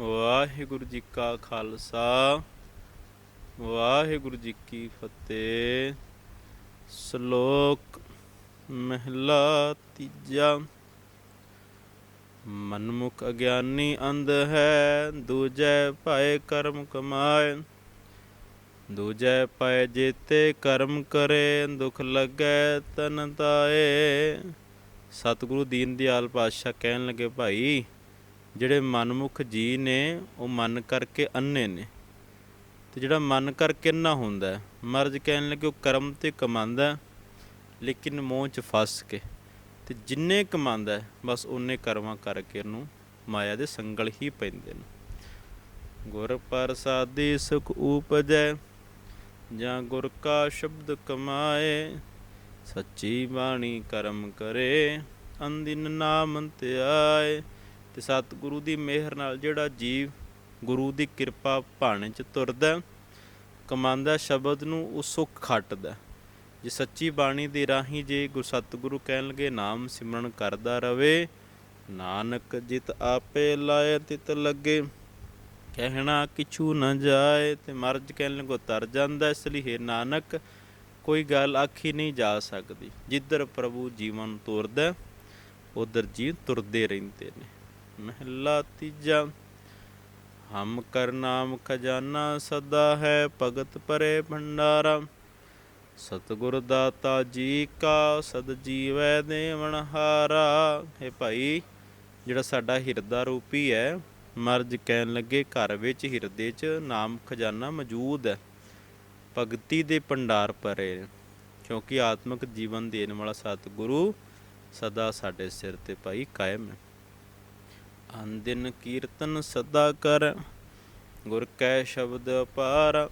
ਵਾਹਿਗੁਰੂ ਜੀ ਕਾ ਖਾਲਸਾ, ਵਾਹਿਗੁਰੂ ਜੀ ਕੀ ਫਤਿਹ। ਸ਼ਲੋਕ ਮਹਿਲਾ ਤੀਜਾ। ਮਨਮੁਖ ਅਗਿਆਨੀ ਅੰਧ ਹੈ, ਦੂਜੈ ਭਾਏ ਕਰਮ ਕਮਾਏ। ਦੂਜੈ ਪਾਏ ਜੇਤੇ ਕਰਮ ਕਰੇ, ਦੁਖ ਲੱਗੈ ਤਨ ਤਾਏ। ਸਤਿਗੁਰੂ ਦੀਨ ਦਿਆਲ ਪਾਤਸ਼ਾਹ ਕਹਿਣ ਲੱਗੇ, ਭਾਈ ਜਿਹੜੇ ਮਨਮੁਖ ਜੀ ਨੇ, ਉਹ ਮਨ ਕਰਕੇ ਅੰਨੇ ਨੇ। ਤੇ ਜਿਹੜਾ ਮਨ ਕਰਕੇ ਅੰਨਾ ਹੁੰਦਾ ਮਰਜ ਕਹਿਣ ਲੱਗੇ ਉਹ ਕਰਮ ਤੇ ਕਮਾਉਂਦਾ ਲੇਕਿਨ ਮੋਹ ਚ ਫਸ ਕੇ। ਤੇ ਜਿੰਨੇ ਕਮਾਉਂਦਾ ਬਸ ਉਹਨੇ ਕਰਮਾਂ ਕਰਕੇ ਉਹਨੂੰ ਮਾਇਆ ਦੇ ਸੰਗਲ ਹੀ ਪੈਂਦੇ ਨੇ। ਗੁਰ ਪ੍ਰਸਾਦੀ ਸੁਖ ਉਪਜੈ, ਜਾਂ ਗੁਰ ਕਾ ਸ਼ਬਦ ਕਮਾਏ, ਸੱਚੀ ਬਾਣੀ ਕਰਮ ਕਰੇ ਅੰਦਿਨ ਨਾਮ ਧਿਆਏ। ਤੇ ਸਤਿਗੁਰੂ ਦੀ ਮਿਹਰ ਨਾਲ ਜਿਹੜਾ ਜੀਵ ਗੁਰੂ ਦੀ ਕਿਰਪਾ ਭਾਣੇ ਚ ਤੁਰਦਾ ਹੈ, ਕਮਾਉਂਦਾ ਸ਼ਬਦ ਨੂੰ ਉਹ ਸੁੱਖ ਖੱਟਦਾ ਜੇ ਸੱਚੀ ਬਾਣੀ ਦੇ ਰਾਹੀਂ ਜੇ ਗੁਰ ਸਤਿਗੁਰੂ ਕਹਿਣ ਲਗੇ ਨਾਮ ਸਿਮਰਨ ਕਰਦਾ ਰਵੇ ਨਾਨਕ ਜਿਤ ਆਪੇ ਲਾਏ ਤਿਤ ਲੱਗੇ। ਕਹਿਣਾ ਕਿਛੂ ਨਾ ਜਾਏ ਤੇ ਮਰਜ ਕਹਿਣ ਲਗੋ ਤਰ ਜਾਂਦਾ ਇਸ ਲਈ ਹੈ ਨਾਨਕ ਕੋਈ ਗੱਲ ਆਖੀ ਨਹੀਂ ਜਾ ਸਕਦੀ। ਜਿੱਧਰ ਪ੍ਰਭੂ ਜੀਵਨ ਤੋਰਦਾ ਉਧਰ ਜੀਵ ਤੁਰਦੇ ਰਹਿੰਦੇ ਨੇ। ਮਹਿਲਾ ਤੀਜਾ, ਹਮ ਕਰ ਨਾਮ ਖਜ਼ਾਨਾ ਸਦਾ ਹੈ ਭਗਤ ਪਰੇ ਭੰਡਾਰਾ। ਸਤਿਗੁਰ ਦਾਤਾ ਜੀ ਕਾ ਸਦ ਜੀਵੈ ਦੇਵਨ ਹਾਰਾ। ਹੈ ਭਾਈ, ਜਿਹੜਾ ਸਾਡਾ ਹਿਰਦਾ ਰੂਪੀ ਹੈ, ਮਰਜ ਕਹਿਣ ਲੱਗੇ ਘਰ ਵਿੱਚ ਹਿਰਦੇ 'ਚ ਨਾਮ ਖਜ਼ਾਨਾ ਮੌਜੂਦ ਹੈ। ਭਗਤੀ ਦੇ ਭੰਡਾਰ ਭਰੇ ਕਿਉਂਕਿ ਆਤਮਿਕ ਜੀਵਨ ਦੇਣ ਵਾਲਾ ਸਤਿਗੁਰੂ ਸਦਾ ਸਾਡੇ ਸਿਰ ਤੇ ਭਾਈ ਕਾਇਮ ਹੈ। ਅੰਦਿਨ ਕੀਰਤਨ ਸਦਾ ਕਰ, ਗੁਰ ਕੈ ਸ਼ਬਦ ਅਪਾਰ।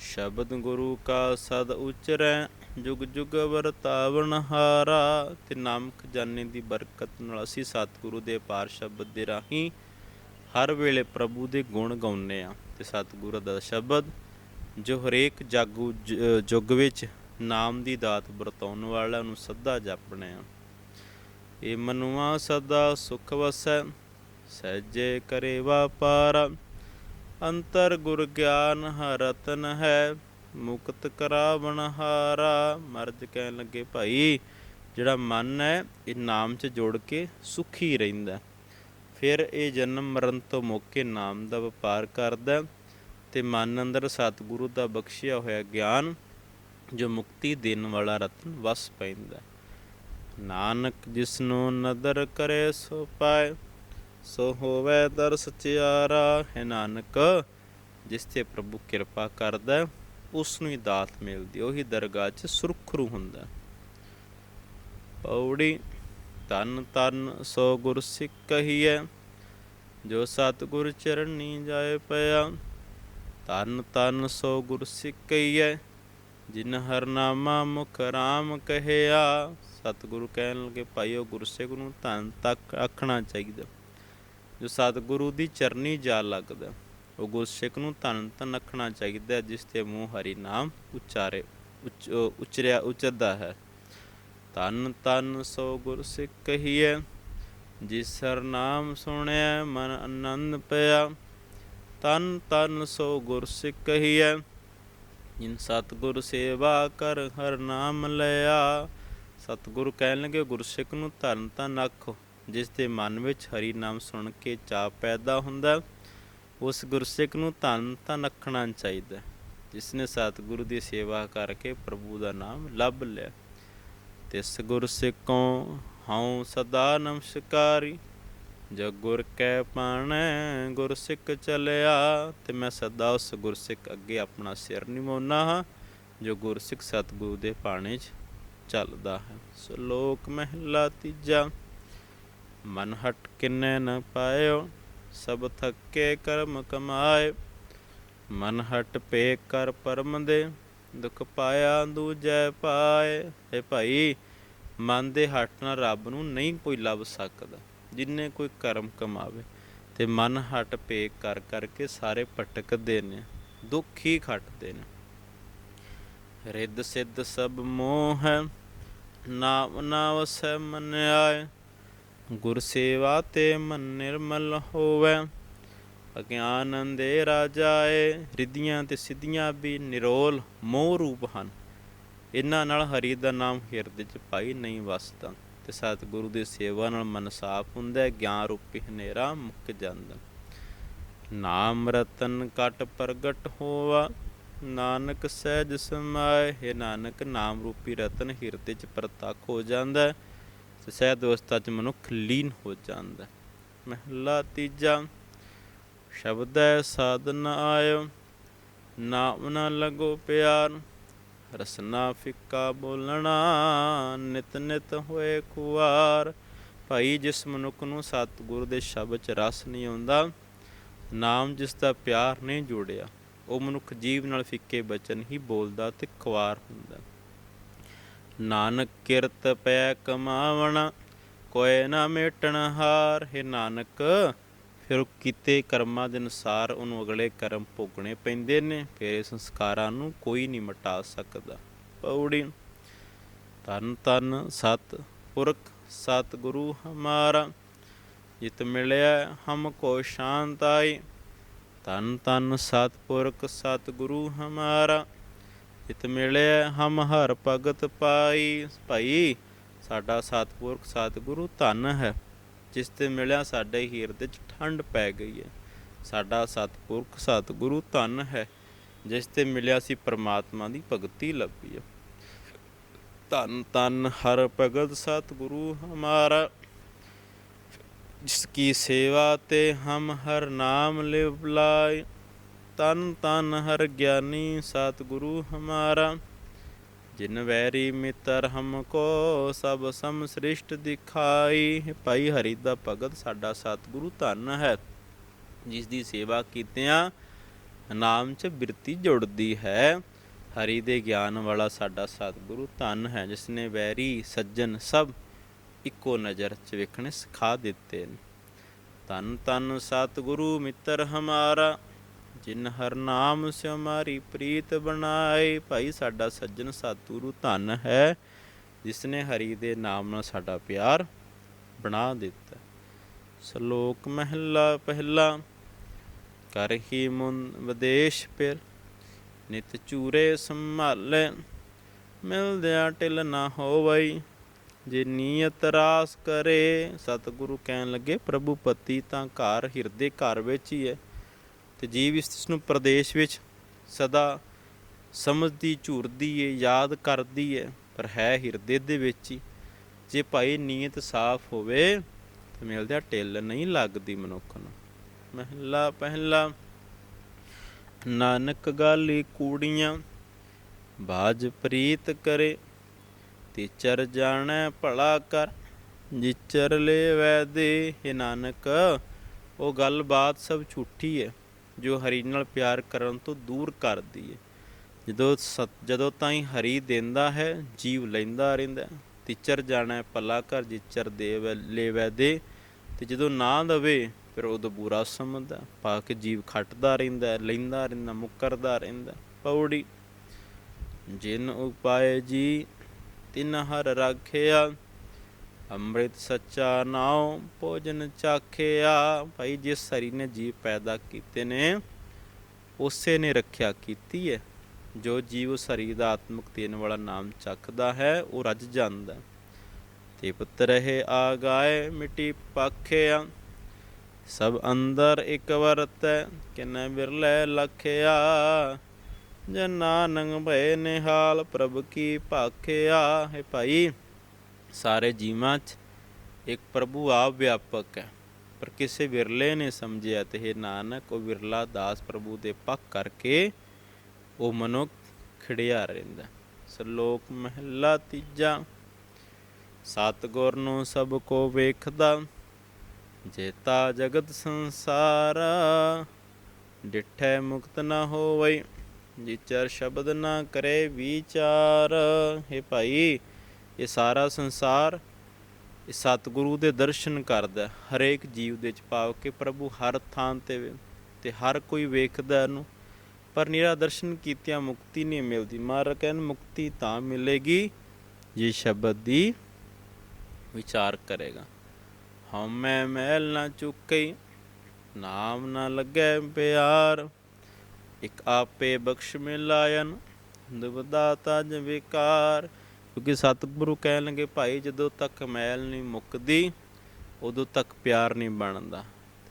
ਸ਼ਬਦ ਗੁਰੂ ਕਾ ਸਦ ਉਚਰੈ, ਜੁਗ ਜੁਗ ਵਰਤਾਵਨ ਹਾਰਾ। ਤੇ ਨਾਮ ਖਜ਼ਾਨੇ ਦੀ ਬਰਕਤ ਨਾਲ ਅਸੀਂ ਸਤਿਗੁਰੂ ਦੇ ਅਪਾਰ ਸ਼ਬਦ ਦੇ ਰਾਹੀਂ ਹਰ ਵੇਲੇ ਪ੍ਰਭੂ ਦੇ ਗੁਣ ਗਾਉਂਦੇ ਆ ਤੇ ਸਤਿਗੁਰੂ ਦਾ ਸ਼ਬਦ, ਜੋ ਹਰੇਕ ਜਾਗੂ ਜ- ਜੁਗ ਵਿੱਚ ਨਾਮ ਦੀ ਦਾਤ ਵਰਤਾਉਣ ਵਾਲਾ ਨੂੰ ਸਦਾ ਜਪਣੇ ਆ ਇਹ ਮਨੁਆ ਸਦਾ ਸੁਖ ਵਸੈ ਸਹਿਜੇ ਕਰੇ ਵਾਪਾਰ, ਅੰਤਰ ਗੁਰ ਗਿਆਨ ਹਰਤਨ ਹੈ, ਮੁਕਤ ਕਰਾਵਣ ਹਾਰਾ ਮਰਜ ਕਹਿਣ ਲੱਗੇ, ਭਾਈ, ਜਿਹੜਾ ਮਨ ਹੈ, ਇਹ ਨਾਮ 'ਚ ਜੋੜ ਕੇ ਸੁਖੀ ਰਹਿੰਦਾ ਫਿਰ ਇਹ ਜਨਮ ਮਰਨ ਤੋਂ ਮੌਕੇ ਨਾਮ ਦਾ ਵਪਾਰ ਕਰਦਾ ਤੇ ਮਨ ਅੰਦਰ ਸਤਿਗੁਰੂ ਦਾ ਬਖਸ਼ਿਆ ਹੋਇਆ ਗਿਆਨ, ਜੋ ਮੁਕਤੀ ਦੇਣ ਵਾਲਾ ਰਤਨ ਵਸ ਪੈਂਦਾ ਹੈ। ਨਾਨਕ ਜਿਸਨੂੰ ਨਦਰ ਕਰੇ ਸੋ ਪਾਏ ਸੋ ਹੋਵੇ ਦਰ ਸਚਿਆਰਾ ਹੈ ਨਾਨਕ ਜਿਸ ਤੇ ਪ੍ਰਭੂ ਕਿਰਪਾ ਕਰਦਾ ਹੈ, ਉਸ ਨੂੰ ਹੀ ਦਾਤ ਮਿਲਦੀ ਉਹੀ ਦਰਗਾਹ 'ਚ ਸੁਰਖਰੂ ਹੁੰਦਾ ਪੌੜੀ ਤਨ ਤਨ ਸੋ ਗੁਰ ਸਿੱਖ ਕਹੀਐ ਜੋ ਸਤਿਗੁਰ ਨੀ ਜਾਏ ਪਿਆ ਤਨ ਤਨ ਸੋ ਗੁਰ ਸਿੱਖ ਕਹੀਐ ਜਿਨ ਹਰ ਨਾਮਾ ਮੁਖ ਰਾਮ ਕਹਿਆ। ਸਤਿਗੁਰੂ ਕਹਿਣ ਲੱਗੇ ਭਾਈਓ ਗੁਰਸਿੱਖ ਨੂੰ ਧਨ ਤੱਕ ਆਖਣਾ ਚਾਹੀਦਾ ਜੋ ਸਤਿਗੁਰੂ ਦੀ ਚਰਨੀ ਜਾ ਲੱਗਦਾ ਉਹ ਗੁਰਸਿੱਖ ਨੂੰ ਧੰਨ ਤਨ ਆਖਣਾ ਚਾਹੀਦਾ ਜਿਸ ਤੇ ਮੂੰਹ ਹਰੀ ਨਾਮ ਉਚਾਰੇ, ਉਚ- ਉਚਰਿਆ, ਉਚਰਦਾ ਹੈ। ਤਨ ਤਨ ਸੋ ਗੁਰਸਿੱਖ ਕਹੀਐ, ਜਿਸ ਹਰ ਨਾਮ ਸੁਣਿਆ ਮਨ ਆਨੰਦ ਪਿਆ। ਤਨ ਤਨ ਸੋ ਗੁਰਸਿੱਖ ਕਹੀਐ, ਜਿਨ ਸਤਿਗੁਰ ਸੇਵਾ ਕਰ ਹਰ ਨਾਮ ਲਿਆ। ਸਤਿਗੁਰੂ ਕਹਿਣ ਲੱਗੇ, ਗੁਰਸਿੱਖ ਨੂੰ ਧਰਨ ਤਾਂ ਆਖੋ ਜਿਸ ਦੇ ਮਨ ਵਿੱਚ ਹਰੀ ਨਾਮ ਸੁਣ ਕੇ ਚਾਅ ਪੈਦਾ ਹੁੰਦਾ ਉਸ ਗੁਰਸਿੱਖ ਨੂੰ ਧੰਨ ਤਾਂ ਰੱਖਣਾ ਚਾਹੀਦਾ ਹੈ, ਜਿਸ ਨੇ ਸਤਿਗੁਰੂ ਦੀ ਸੇਵਾ ਕਰਕੇ ਪ੍ਰਭੂ ਦਾ ਨਾਮ ਲੱਭ ਲਿਆ। ਤਿਸ ਗੁਰਸਿੱਖੋਂ ਹਉ ਸਦਾ ਨਮਸਕਾਰੀ ਜੋ ਗੁਰ ਕੈ ਪਾਣੈ ਗੁਰਸਿੱਖ ਚਲਿਆ ਤੇ ਮੈਂ ਸਦਾ ਉਸ ਗੁਰਸਿੱਖ ਅੱਗੇ ਆਪਣਾ ਸਿਰ ਨਿਵਾਉਣਾ ਹਾਂ ਜੋ ਗੁਰਸਿੱਖ ਸਤਿਗੁਰੂ ਦੇ ਪਾਣੇ 'ਚ ਚੱਲਦਾ ਹੈ। ਸ਼ਲੋਕ ਮਹਿਲਾ ਤੀਜਾ ਮਨ ਹਟ ਕਿਨੈ ਨ ਪਾਇਓ, ਸਭ ਥੱਕੇ ਕਰਮ ਕਮਾਏ। ਮਨ ਹਟ ਪੇ ਕਰ ਪਰਮ ਦੇ, ਦੁਖ ਪਾਇਆ ਦੂਜੈ ਪਾਏ। ਇਹ ਭਾਈ, ਮਨ ਦੇ ਹਟ ਨਾਲ ਰੱਬ ਨੂੰ ਨਹੀਂ ਕੋਈ ਲੱਭ ਸਕਦਾ, ਜਿੰਨੇ ਕੋਈ ਕਰਮ ਕਮਾਵੇ। ਤੇ ਮਨ ਹਟ ਪੇ ਕਰ ਕਰਕੇ ਸਾਰੇ ਭਟਕਦੇ ਨੇ ਦੁੱਖ ਹੀ ਖੱਟਦੇ ਨੇ ਰਿੱਧ ਸਿੱਧ ਸਭ ਮੋਹ ਹੈ, ਨਾਮ ਨਾ ਵਸੈ ਮਨ ਆਏ ਗੁਰ ਸੇਵਾ ਤੇ ਮਨ ਨਿਰਮਲ ਹੋਵੇ। ਅਗਿਆਨ ਅੰਧੇਰਾ ਜਾਏ ਰਿੱਧੀਆਂ ਤੇ ਸਿੱਧੀਆਂ ਵੀ ਨਿਰੋਲ ਮੋਹ ਰੂਪ ਹਨ। ਇਹਨਾਂ ਨਾਲ ਹਰੀ ਦਾ ਨਾਮ ਹਿਰਦੇ 'ਚ ਪਾਈ ਨਹੀਂ ਵਸਦਾ। ਤੇ ਸਤਿਗੁਰੂ ਦੀ ਸੇਵਾ ਨਾਲ ਮਨ ਸਾਫ਼ ਹੁੰਦਾ ਹੈ, ਗਿਆਨ ਰੂਪੀ ਹਨੇਰਾ ਮੁੱਕ ਜਾਂਦਾ। ਨਾਮ ਰਤਨ ਕਟ ਪ੍ਰਗਟ ਹੋਵਾ ਨਾਨਕ ਸਹਿਜ ਸਮਾਏ। ਹੈ ਨਾਨਕ, ਨਾਮ ਰੂਪੀ ਰਤਨ ਹਿਰਦੇ 'ਚ ਪ੍ਰਤੱਖ ਹੋ ਜਾਂਦਾ ਹੈ। ਤੇ ਸਹਿਜ ਅਵਸਥਾ 'ਚ ਮਨੁੱਖ ਲੀਨ ਹੋ ਜਾਂਦਾ ਹੈ। ਮਹਿਲਾ ਤੀਜਾ, ਸ਼ਬਦ ਹੈ ਸਾਧਨ ਆਇਓ, ਨਾਮ ਨਾ ਲਗੋ ਪਿਆਰ, ਰਸਨਾ ਫਿੱਕਾ ਬੋਲਣਾ, ਨਿਤ ਨਿਤ ਹੋਏ ਖੁਆਰ ਭਾਈ ਜਿਸ ਮਨੁੱਖ ਨੂੰ ਸਤਿਗੁਰ ਦੇ ਸ਼ਬਦ 'ਚ ਰਸ ਨਹੀਂ ਆਉਂਦਾ, ਨਾਮ ਜਿਸ ਦਾ ਪਿਆਰ ਨਹੀਂ ਜੋੜਿਆ, ਉਹ ਮਨੁੱਖ ਜੀਵ ਨਾਲ ਫਿੱਕੇ ਬਚਨ ਹੀ ਬੋਲਦਾ ਤੇ ਖੁਆਰ ਹੁੰਦਾ ਨਾਨਕ ਕਿਰਤ ਪੈ ਕਮਾਵਣਾ ਕੋਏ ਨਾ ਮੇਟਣ ਹਾਰ। ਹੈ ਨਾਨਕ, ਫਿਰ ਕੀਤੇ ਕਰਮਾਂ ਦੇ ਅਨੁਸਾਰ ਉਹਨੂੰ ਅਗਲੇ ਕਰਮ ਭੋਗਣੇ ਪੈਂਦੇ ਨੇ, ਫਿਰ ਸੰਸਕਾਰਾਂ ਨੂੰ ਕੋਈ ਨਹੀਂ ਮਿਟਾ ਸਕਦਾ। ਪੌੜੀ ਤਨ ਤਨ ਸਤ ਪੁਰਖ ਸਤ ਗੁਰੂ ਹਮਾਰਾ, ਜਿਤ ਮਿਲਿਆ ਹਮ ਕੋ ਸ਼ਾਂਤ ਆਈ ਤਨ ਤਨ ਸਤ ਪੁਰਖ ਸਤ ਗੁਰੂ ਹਮਾਰਾ ਜਿਤ ਮਿਲਿਆ ਹਮ ਹਰ ਭਗਤ ਪਾਈ। ਭਾਈ, ਸਾਡਾ ਸਤਿਪੁਰਖ ਸਤਿਗੁਰੂ ਧਨ ਹੈ। ਜਿਸ ਤੇ ਮਿਲਿਆ ਸਾਡੇ ਹਿਰਦੇ 'ਚ ਠੰਡ ਪੈ ਗਈ ਹੈ। ਸਾਡਾ ਸਤਿਪੁਰਖ ਸਤਿਗੁਰੂ ਧਨ ਹੈ। ਜਿਸ ਤੇ ਮਿਲਿਆ ਸੀ ਪਰਮਾਤਮਾ ਦੀ ਭਗਤੀ ਲੱਭੀ ਹੈ। ਧੰਨ ਧੰਨ ਹਰ ਭਗਤ ਸਤਿਗੁਰੂ ਹਮਾਰਾ। ਜਿਸ ਕੀ ਸੇਵਾ ਤੇ ਹਮ ਹਰ ਨਾਮ ਲਿਵ ਲਾਇ ਤਨ ਤਨ ਹਰ ਗਿਆਨੀ ਸਤਿਗੁਰੂ ਹਮਾਰਾ। ਜਿਨ ਵੈਰੀ ਮਿੱਤਰ ਹਮ ਕੋ ਸਭ ਸਮ ਸ੍ਰਿਸ਼ਟ ਦਿਖਾਈ। ਭਾਈ ਹਰੀ ਦਾ ਭਗਤ ਸਾਡਾ ਸਤਿਗੁਰੂ ਧੰਨ ਹੈ। ਜਿਸ ਦੀ ਸੇਵਾ ਕੀਤਿਆਂ ਨਾਮ ਚ ਬਿਰਤੀ ਜੁੜਦੀ ਹੈ। ਹਰੀ ਦੇ ਗਿਆਨ ਵਾਲਾ ਸਾਡਾ ਸਤਿਗੁਰੂ ਧੰਨ ਹੈ। ਜਿਸ ਨੇ ਵੈਰੀ ਸੱਜਣ ਸਭ ਇੱਕੋ ਨਜ਼ਰ ਚ ਵੇਖਣੇ ਸਿਖਾ ਦਿੱਤੇ ਨੇ। ਤਨ ਤਨ ਸਤਿਗੁਰੂ ਮਿੱਤਰ ਹਮਾਰਾ। ਜਿਨ ਹਰ ਨਾਮ ਸਿ ਹਮਾਰੀ ਪ੍ਰੀਤ ਬਣਾਏ, ਭਾਈ ਸਾਡਾ ਸੱਜਣ ਸਤਿਗੁਰੂ ਧਨ ਹੈ ਜਿਸ ਨੇ ਹਰੀ ਦੇ ਨਾਮ ਨਾਲ ਸਾਡਾ ਪਿਆਰ ਬਣਾ ਦਿੱਤਾ। ਸ਼ਲੋਕ ਮਹਿਲਾ ਪਹਿਲਾ, ਕਰ ਹੀ ਮੁਨ ਵਿਦੇਸ਼ ਫਿਰ ਨਿਤ ਚੂਰੇ ਸੰਭਾਲੇ, ਮਿਲਦਿਆਂ ਟਿਲ ਨਾ ਹੋਵਈ, ਜੇ ਨੀਅਤ ਰਾਸ ਕਰੇ। ਸਤਿਗੁਰੂ ਕਹਿਣ ਲੱਗੇ, ਪ੍ਰਭੂ ਪਤੀ ਤਾਂ ਘਰ, ਹਿਰਦੇ ਘਰ ਵਿੱਚ ਹੀ ਹੈ। ਤੇ ਜੀਵ ਇਸ ਨੂੰ ਪ੍ਰਦੇਸ਼ ਵਿੱਚ ਸਦਾ ਸਮਝਦੀ, ਝੂਰਦੀ ਏ, ਯਾਦ ਕਰਦੀ ਏ, ਪਰ ਹੈ ਹਿਰਦੇ ਦੇ ਵਿੱਚ ਹੀ। ਜੇ ਭਾਈ ਨੀਅਤ ਸਾਫ਼ ਹੋਵੇ ਤੇ ਮਿਲਦਿਆ ਟਿੱਲ ਨਹੀਂ ਲੱਗਦੀ ਮਨੁੱਖ ਨੂੰ। ਮਹਿਲਾ, ਪਹਿਲਾ ਨਾਨਕ ਗਾਲੀ ਕੂੜੀਆਂ, ਬਾਜ ਪ੍ਰੀਤ ਕਰੇ ਤੇ ਚਰ ਜਾਣੈ ਭਲਾ ਕਰ, ਜਿਚਰ ਲੈ ਵੈਦੇ ਹੈ ਨਾਨਕ, ਉਹ ਗੱਲਬਾਤ ਸਭ ਝੂਠੀ ਹੈ ਜੋ ਹਰੀ ਨਾਲ ਪਿਆਰ ਕਰਨ ਤੋਂ ਦੂਰ ਕਰਦੀ ਹੈ ਜਦੋਂ ਜਦੋਂ ਤਾਈਂ ਹਰੀ ਦਿੰਦਾ ਹੈ, ਜੀਵ ਲੈਂਦਾ ਰਹਿੰਦਾ ਹੈ। ਤਿਚਰ ਜਾਣਾ ਭਲਾ ਕਰ ਜਿਚਰ ਦੇ ਲੈਵੈ ਦੇ। ਤੇ ਜਦੋਂ ਨਾ ਦਵੇ, ਫਿਰ ਉਦੋਂ ਬੁਰਾ ਸਮਝਦਾ ਪਾ ਕੇ ਜੀਵ ਖੱਟਦਾ ਰਹਿੰਦਾ ਲੈਂਦਾ ਰਹਿੰਦਾ, ਮੁਕਰਦਾ ਰਹਿੰਦਾ ਪੌੜੀ, ਜਿਨ ਉਪਾਏ ਜੀ, ਤਿਨ ਹਰ ਰਾਖਿਆ। ਅੰਮ੍ਰਿਤ ਸੱਚਾ ਨਾਉ, ਭੋਜਨ ਚਾਖਿਆ। ਭਾਈ, ਜਿਸ ਹਰੀ ਨੇ ਜੀਵ ਪੈਦਾ ਕੀਤੇ ਨੇ, ਉਸੇ ਨੇ ਰੱਖਿਆ ਕੀਤੀ ਹੈ। ਜੋ ਜੀਵ ਉਸ ਹਰੀ ਦਾ ਆਤਮਿਕ ਦੇਣ ਵਾਲਾ ਨਾਮ ਚੱਖਦਾ ਹੈ, ਉਹ ਰੱਜ ਜਾਂਦਾ ਤੇ ਪੁੱਤਰ ਹੈ ਆ ਗਾਏ ਮਿੱਟੀ ਪਾਖਿਆ। ਸਭ ਅੰਦਰ ਇੱਕ ਵਰਤ, ਕਿਨੈ ਬਿਰਲੇ ਲਖਿਆ। ਜਨ ਨਾਨਕ ਭਏ ਨਿਹਾਲ ਪ੍ਰਭ ਕੀ ਭਾਖਿਆ। ਹੈ ਭਾਈ ਸਾਰੇ ਜੀਵਾਂ 'ਚ ਇੱਕ ਪ੍ਰਭੂ ਆਪ ਵਿਆਪਕ ਹੈ। ਪਰ ਕਿਸੇ ਵਿਰਲੇ ਨੇ ਸਮਝਿਆ ਤੇ ਇਹ ਨਾਨਕ, ਉਹ ਵਿਰਲਾ ਦਾਸ ਪ੍ਰਭੂ ਦੇ ਪੱਕ ਕਰਕੇ ਉਹ ਮਨੁੱਖ ਖਿੜਿਆ ਰਹਿੰਦਾ। ਸ਼ਲੋਕ ਮਹਿਲਾ ਤੀਜਾ, ਸਤਿਗੁਰ ਨੂੰ ਸਭ ਕੋ ਵੇਖਦਾ, ਜੇਤਾ ਜਗਤ ਸੰਸਾਰ, ਡਿਠੈ ਮੁਕਤ ਨਾ ਹੋਵੇ ਜਿਚਰ ਸ਼ਬਦ ਨਾ ਕਰੇ ਵਿਚਾਰ। ਹੈ ਭਾਈ ਇਹ ਸਾਰਾ ਸੰਸਾਰ ਇਹ ਸਤਿਗੁਰੂ ਦੇ ਦਰਸ਼ਨ ਕਰਦਾ ਹਰੇਕ ਜੀਵ ਦੇ ਚ ਪਾਵ ਕੇ ਪ੍ਰਭੂ ਹਰ ਥਾਂ ਤੇ ਤੇ ਹਰ ਕੋਈ ਵੇਖਦਾ ਇਹਨੂੰ। ਪਰ ਨਿਰਾ ਦਰਸ਼ਨ ਕੀਤਿਆਂ ਮੁਕਤੀ ਨਹੀਂ ਮਿਲਦੀ। ਮਾਰ ਕਹਿਣ, ਮੁਕਤੀ ਤਾਂ ਮਿਲੇਗੀ ਜੇ ਸ਼ਬਦ ਦੀ ਵਿਚਾਰ ਕਰੇਗਾ। ਹਉਮੈ ਮਹਿਲ ਨਾ ਚੁੱਕਈ, ਨਾਮ ਨਾ ਲੱਗੈ ਪਿਆਰ। ਇਕ ਆਪੇ ਬਖਸ਼ ਮਿਲਾਇਨ ਦੁਬਦਾ ਤਜ ਵਿਕਾਰ। ਕਿਉਂਕਿ ਸਤਿਗੁਰੂ ਕਹਿਣਗੇ, ਭਾਈ, ਜਦੋਂ ਤੱਕ ਮੈਲ ਨਹੀਂ ਮੁੱਕਦੀ, ਉਦੋਂ ਤੱਕ ਪਿਆਰ ਨਹੀਂ ਬਣਦਾ।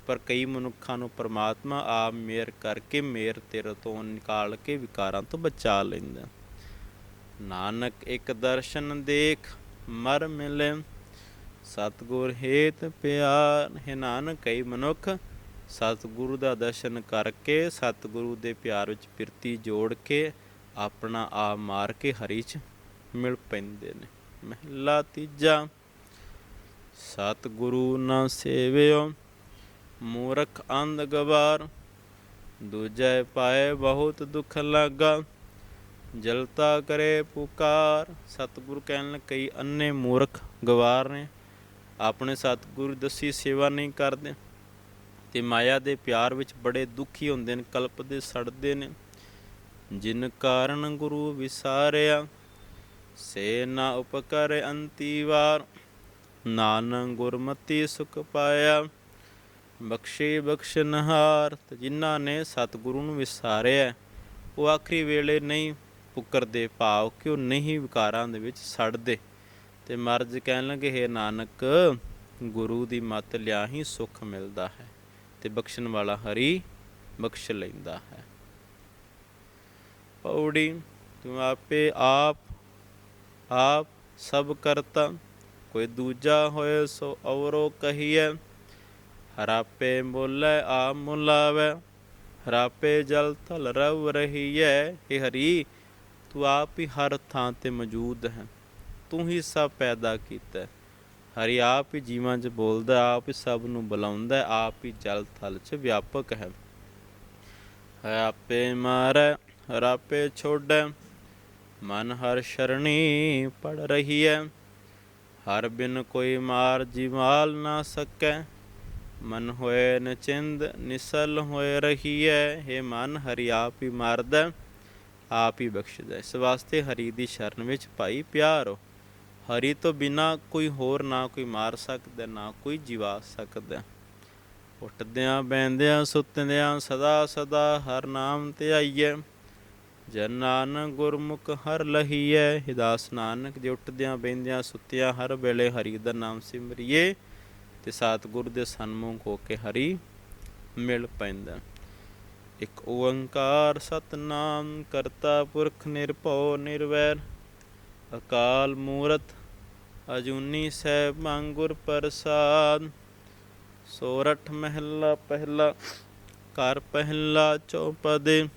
ਪਰ ਕਈ ਮਨੁੱਖਾਂ ਨੂੰ ਪ੍ਰਮਾਤਮਾ ਆਪ ਮੇਰ ਕਰਕੇ ਮੇਰ ਤੇਰੇ ਤੋਂ ਨਿਕਾਲ ਕੇ ਵਿਕਾਰਾਂ ਤੋਂ ਬਚਾ ਲੈਂਦਾ ਨਾਨਕ, ਇੱਕ ਦਰਸ਼ਨ ਦੇਖ, ਮਰ ਮਿਲੇ। ਸਤਿਗੁਰ ਹੇਤ ਪਿਆਰ, ਹੈ ਨਾਨਕ, ਕਈ ਮਨੁੱਖ ਸਤਿਗੁਰੂ ਦਾ ਦਰਸ਼ਨ ਕਰਕੇ, ਸਤਿਗੁਰੂ ਦੇ ਪਿਆਰ ਵਿੱਚ ਪਿਰਤੀ ਜੋੜ ਕੇ, ਆਪਣਾ ਆਪ ਮਾਰ ਕੇ ਹਰੀ ਚ ਮਿਲ ਪੈਂਦੇ ਨੇ। ਮਹਿਲਾ ਤੀਜਾ, ਸਤਿਗੁਰੂ ਨਾ ਸੇਵਿਓ, ਮੂਰਖ ਅੰਧ ਗਵਾਰ, ਦੂਜੈ ਪਾਏ ਬਹੁਤ ਦੁੱਖ ਲਾਗਾ, ਜਲਤਾ ਕਰੇ ਪੁਕਾਰ। ਸਤਿਗੁਰੂ ਕਹਿਣ ਲੱਗ, ਕਈ ਅੰਨੇ ਮੂਰਖ ਗਵਾਰ ਨੇ, ਆਪਣੇ ਸਤਿਗੁਰੂ ਦੱਸੀ ਸੇਵਾ ਨਹੀਂ ਕਰਦੇ ਤੇ ਮਾਇਆ ਦੇ ਪਿਆਰ ਵਿੱਚ ਬੜੇ ਦੁਖੀ ਹੁੰਦੇ ਨੇ, ਕਲਪ ਦੇ ਸੜਦੇ ਨੇ। ਜਿਨ ਕਾਰਨ ਗੁਰੂ ਵਿਸਾਰਿਆ ਸੇ ਨਾ ਉਪਕਰ ਅੰਤੀ ਵਾਰ ਨਾਨਕ ਗੁਰਮਤੀ ਸੁਖ ਪਾਇਆ। ਬਖਸ਼ੇ ਬਖਸ਼ਨਹਾਰ ਤੇ ਜਿਨ੍ਹਾਂ ਨੇ ਸਤਿਗੁਰੂ ਨੂੰ ਵਿਸਾਰਿਆ, ਉਹ ਆਖਰੀ ਵੇਲੇ ਨਹੀਂ ਪੁੱਕਰਦੇ ਭਾਵ ਕਿ ਉਹ ਨਹੀਂ ਵਿਕਾਰਾਂ ਦੇ ਵਿੱਚ ਸੜਦੇ। ਤੇ ਮਰਜ ਕਹਿਣ ਲੱਗੇ, ਹੈ ਨਾਨਕ, ਗੁਰੂ ਦੀ ਮਤ ਲਿਆ ਹੀ ਸੁਖ ਮਿਲਦਾ ਹੈ, ਤੇ ਬਖਸ਼ਣ ਵਾਲਾ ਹਰੀ ਬਖਸ਼ ਲੈਂਦਾ ਹੈ। ਪੌੜੀ, ਤੂੰ ਆਪੇ ਆਪ ਆਪ ਸਭ ਕਰਤਾ, ਕੋਈ ਦੂਜਾ ਹੋਏ ਸੋ ਔਰੋ ਕਹੀਐ, ਹਰਾਪੇ ਬੋਲੇ ਆ ਮੁਲਾਵੇ, ਹਰਾਪੇ ਜਲ ਥਲ ਰਵ ਰਹੀਐ ਇਹ ਹਰੀ, ਤੂੰ ਆਪ ਹੀ ਹਰ ਥਾਂ ਤੇ ਮੌਜੂਦ ਹੈ, ਤੂੰ ਹੀ ਸਭ ਪੈਦਾ ਕੀਤਾ। ਹਰੀ ਆਪ ਹੀ ਜੀਵਾਂ 'ਚ ਬੋਲਦਾ, ਆਪ ਹੀ ਸਭ ਨੂੰ ਬੁਲਾਉਂਦਾ, ਆਪ ਹੀ ਜਲ ਥਲ 'ਚ ਵਿਆਪਕ ਹੈ। ਹਰਾਪੇ ਮਾਰੈ, ਹਰਾਪੇ ਛੋੜੈ ਮਨ ਹਰ ਸ਼ਰਣੀ ਪੜ ਰਹੀ ਹੈ ਹਰ ਬਿਨ ਕੋਈ ਮਾਰ ਜਿਵਾਲ ਨਾ ਸਕੈ। ਮਨ ਹੋਏ ਨਚਿੰਦ ਨਿਸਲ ਹੋਏ ਰਹੀ ਹੈ हे ਮਨ, ਹਰੀ ਆਪ ਹੀ ਮਾਰਦਾ ਆਪ ਹੀ ਬਖਸ਼ਦਾ ਇਸ ਵਾਸਤੇ ਹਰੀ ਦੀ ਸ਼ਰਨ ਵਿੱਚ ਭਾਈ ਪਿਆਰੋ। ਹਰੀ ਤੋਂ ਬਿਨਾ ਕੋਈ ਹੋਰ ਨਾ ਕੋਈ ਮਾਰ ਸਕਦਾ, ਨਾ ਕੋਈ ਜਿਵਾ ਸਕਦਾ। ਉੱਠਦਿਆਂ ਬੈੰਦਿਆਂ ਸੁੱਤਦਿਆਂ ਸਦਾ ਸਦਾ ਹਰ ਨਾਮ ਤੇ ਆਈਐ। ਜਨ ਨਾਨਕ ਗੁਰਮੁਖ ਹਰ ਲਹੀਐ, ਹਿਦਾਸ ਨਾਨਕ ਜੇ ਉੱਠਦਿਆਂ ਬੈੰਦਿਆਂ ਸੁੱਤਿਆਂ ਹਰ ਵੇਲੇ ਹਰੀ ਦਾ ਨਾਮ ਸਿਮਰਿਏ, ਤੇ ਸਤਿਗੁਰ ਦੇ ਸਨਮੁਖ ਹੋ ਕੇ ਹਰੀ ਮਿਲ ਪੈਂਦਾ। ਇੱਕ ਓੰਕਾਰ ਸਤਨਾਮ ਕਰਤਾ ਪੁਰਖ ਨਿਰਭਉ ਨਿਰਵੈਰ, ਅਕਾਲ ਮੂਰਤ ਅਜੂਨੀ ਸਹਿਬ ਮੰਗੁਰ ਪ੍ਰਸਾਦ। ਸੋਰਠ ਮਹਿਲਾ ਪਹਿਲਾ ਕਰ ਪਹਿਲਾ ਚੌਪਦੇ